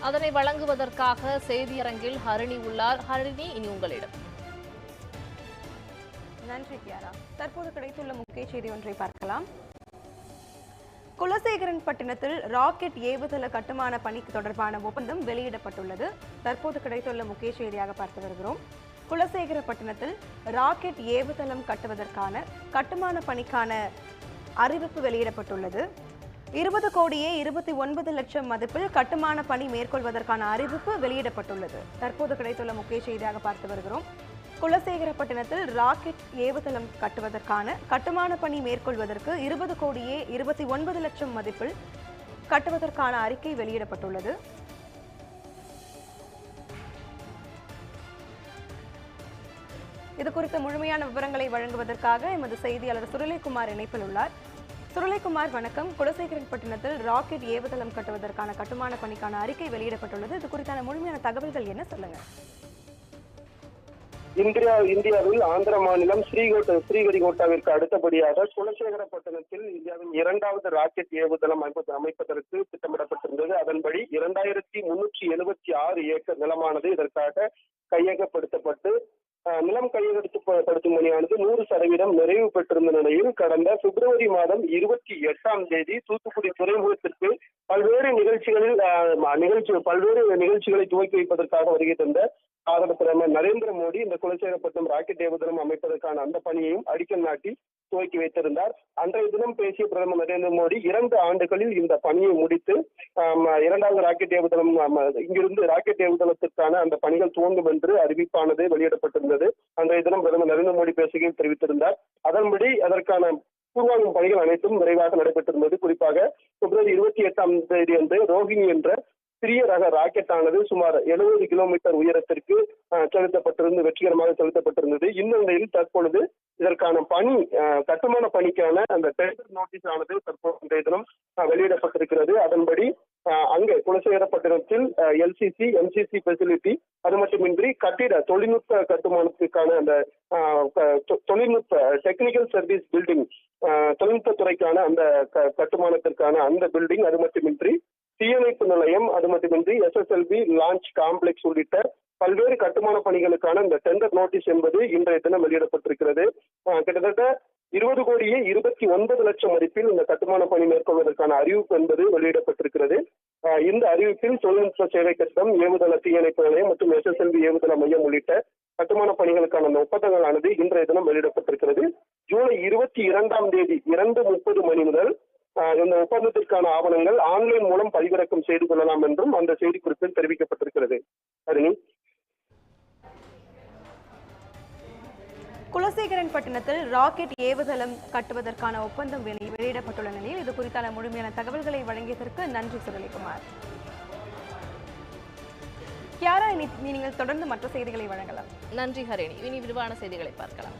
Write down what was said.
அதனை வழங்குவதற்காக செய்தியரங்கில் ஹரிணி உள்ளார். ஹரிணி இனி உங்களிடம். நன்றி கியாரா. தற்போது கிடைத்துள்ள முக்கிய செய்தி ஒன்றை பார்க்கலாம். குலசேகரன் பட்டினத்தில் ராக்கெட் ஏவுதள கட்டுமான பணிக்கு தொடர்பான ஒப்பந்தம் வெளியிடப்பட்டுள்ளது. தற்போது கிடைத்துள்ள முக்கிய செய்தியாக பார்த்து வருகிறோம். குலசேகரப்பட்டினத்தில் ராக்கெட் ஏவுதளம் கட்டுவதற்கான கட்டுமான பணிக்கான அறிவிப்பு வெளியிடப்பட்டுள்ளது. இருபது கோடியே இருபத்தி ஒன்பது லட்சம் மதிப்பில் கட்டுமான பணி மேற்கொள்வதற்கான அறிவிப்பு வெளியிடப்பட்டுள்ளது. தற்போது கிடைத்துள்ள முக்கிய செய்தியாக பார்த்து வருகிறோம். குலசேகரப்பட்டினத்தில் ராக்கெட் ஏவுதளம் கட்டுவதற்கான கட்டுமான பணி மேற்கொள்வதற்கு இருபது கோடியே இருபத்தி ஒன்பது லட்சம் மதிப்பில் கட்டுவதற்கான அறிக்கை வெளியிடப்பட்டுள்ளது. இது குறித்த முழுமையான விவரங்களை வழங்குவதற்காக எமது செய்தியாளர் சுரலைக்குமார் இணைப்பில் உள்ளார். சுரலைக்குமார் வணக்கம். குலசேகரப்பட்டினத்தில் ராக்கெட் ஏவுதளம் கட்டுவதற்கான கட்டுமான பணிக்கான அறிக்கை வெளியிடப்பட்டுள்ளது. இது குறித்தான முழுமையான தகவல்கள் என்ன? சொல்லுங்க. இந்தியா இந்தியாவில் ஆந்திர மாநிலம் ஸ்ரீகோட்ட ஸ்ரீஹரிகோட்டாவிற்கு அடுத்தபடியாக குலசேகரப்பட்டினத்தில் இந்தியாவின் இரண்டாவது ராக்கெட் ஏவுதளம் அமைப்பது அமைப்பதற்கு திட்டமிடப்பட்டிருந்தது. அதன்படி இரண்டாயிரத்தி முன்னூற்றி எழுபத்தி ஆறு ஏக்கர் நிலமானது இதற்காக கையகப்படுத்தப்பட்டு நிலம் கையகப்படுத்தும் பணியானது நூறு சதவீதம் நிறைவு பெற்றிருந்த நிலையில் கடந்த பிப்ரவரி மாதம் இருபத்தி எட்டாம் தேதி தூத்துக்குடி துறைமுகத்திற்கு பல்வேறு நிகழ்ச்சிகளில் அஹ், நிகழ்ச்சி பல்வேறு நிகழ்ச்சிகளை துவக்கி வைப்பதற்காக வருகை தந்த பாரத பிரதமர் நரேந்திர மோடி இந்த குலசேகரப்பட்டினம் ராக்கெட் ஏவுதளம் அமைப்பதற்கான அந்த பணியையும் அடிக்கல் நாட்டி துவக்கி வைத்திருந்தார். அன்றைய தினம் பேசிய பிரதமர் நரேந்திர மோடி இரண்டு ஆண்டுகளில் இந்த பணியை முடித்து இரண்டாவது ராக்கெட் ஏவுதளம் இங்கிருந்து ராக்கெட் ஏவுதளத்திற்கான அந்த பணிகள் துவங்கும் என்று அறிவிப்பானது வெளியிடப்பட்டிருந்தது. அன்றைய தினம் பிரதமர் நரேந்திர மோடி பேசுகையில் தெரிவித்திருந்தார். அதன்படி அதற்கான பூர்வாங்கும் பணிகள் அனைத்தும் விரைவாக நடைபெற்றிருந்தது. குறிப்பாக பிப்ரவரி இருபத்தி எட்டாம் தேதி அன்று ரோஹிணி என்ற சிறிய ரக ராக்கெட் ஆனது சுமார் எழுபது கிலோமீட்டர் உயரத்திற்கு செலுத்தப்பட்டிருந்து வெற்றிகரமாக செலுத்தப்பட்டிருந்தது. இந்நிலையில் தற்பொழுது இதற்கான பணி கட்டுமான பணிக்கான அந்த டெண்டர் நோட்டீஸ் ஆனது தற்போதைய தினம் வெளியிடப்பட்டிருக்கிறது. அதன்படி அங்கே குலசேகரப்பட்டினத்தில் எல்சிசி எம்சிசி ஃபெசிலிட்டி அது மட்டுமின்றி கட்டிட தொழில்நுட்ப கட்டுமானத்துக்கான அந்த தொ- தொழில்நுட்ப டெக்னிக்கல் சர்வீஸ் பில்டிங் தொழில்நுட்ப துறைக்கான அந்த க- கட்டுமானத்திற்கான அந்த பில்டிங் அது மட்டுமின்றி தீயணைப்பு நிலையம் அது மட்டுமின்றி எஸ்எஸ்எல்பி லான்ச் காம்ப்ளெக்ஸ் உள்ளிட்ட பல்வேறு கட்டுமான பணிகளுக்கான இந்த டெண்டர் நோட்டீஸ் என்பது இன்றைய தினம் வெளியிடப்பட்டிருக்கிறது. கிட்டத்தட்ட இருபது கோடியே இருபத்தி ஒன்பது லட்சம் மதிப்பில் இந்த கட்டுமான பணி மேற்கொள்வதற்கான அறிவிப்பு என்பது வெளியிடப்பட்டிருக்கிறது. இந்த அறிவிப்பில் தொழில்நுட்ப சேவை கட்டம் ஏவுதள தீயணைப்பு நிலையம் மற்றும் எஸ்எஸ்எல்வி ஏவுதள மையம் உள்ளிட்ட கட்டுமான பணிகளுக்கான அந்த ஒப்பந்தங்களானது இன்றைய தினம் வெளியிடப்பட்டிருக்கிறது. ஜூலை இருபத்தி இரண்டாம் தேதி இரண்டு முப்பது மணி முதல் இந்த ஒப்பந்தத்திற்கான ஆவணங்கள் ஆன்லைன் மூலம் பதிவிறக்கம் செய்து கொள்ளலாம் என்றும் அந்த செய்திக்குறிப்பில் தெரிவிக்கப்பட்டிருக்கிறது. அதனி குலசேகரன் பட்டணத்தில் ராக்கெட் ஏவுதளம் கட்டுவதற்கான ஒப்பந்தம் வெளியிடப்பட்டுள்ள நிலையில் இது குறித்தான முழுமையான தகவல்களை வழங்கியதற்கு நன்றி சுரளிக்குமார் கியாரா இனி நீங்கள் தொடர்ந்து மற்ற செய்திகளை வழங்கலாம். நன்றி ஹரிணி. இனி விரிவான செய்திகளை பார்க்கலாம்.